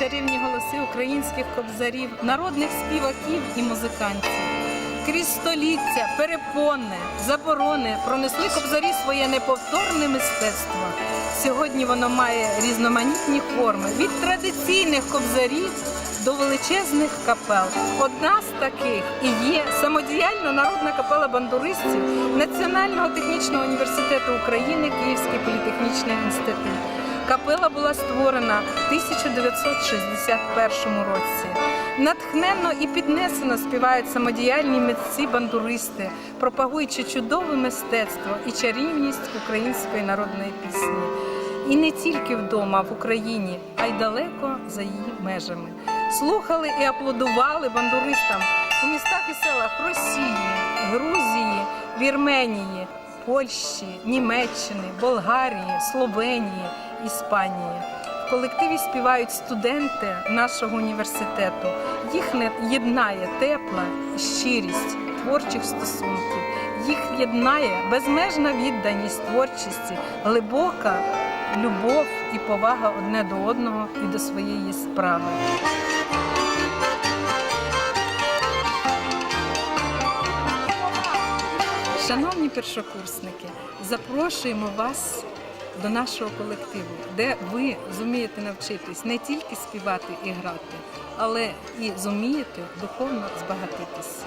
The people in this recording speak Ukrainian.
чарівні голоси українських кобзарів, народних співаків і музикантів. Крізь століття, перепони, заборони пронесли кобзарі своє неповторне мистецтво. Сьогодні воно має різноманітні форми від традиційних кобзарів до величезних капел. Одна з таких і є самодіяльна народна капела бандуристів Національного технічного університету України Київський політехнічний інститут. Капела була створена в 1961 році. Натхненно і піднесено співають самодіяльні митці-бандуристи, пропагуючи чудове мистецтво і чарівність української народної пісні. І не тільки вдома, в Україні, а й далеко за її межами. Слухали і аплодували бандуристам у містах і селах Росії, Грузії, Вірменії, Польщі, Німеччини, Болгарії, Словенії, Іспанії. В колективі співають студенти нашого університету. Їх єднає тепла щирість творчих стосунків. Їх єднає безмежна відданість творчості, глибока любов і повага одне до одного і до своєї справи. Шановні першокурсники, запрошуємо вас до нашого колективу, де ви зумієте навчитись не тільки співати і грати, але і зумієте духовно збагатитись.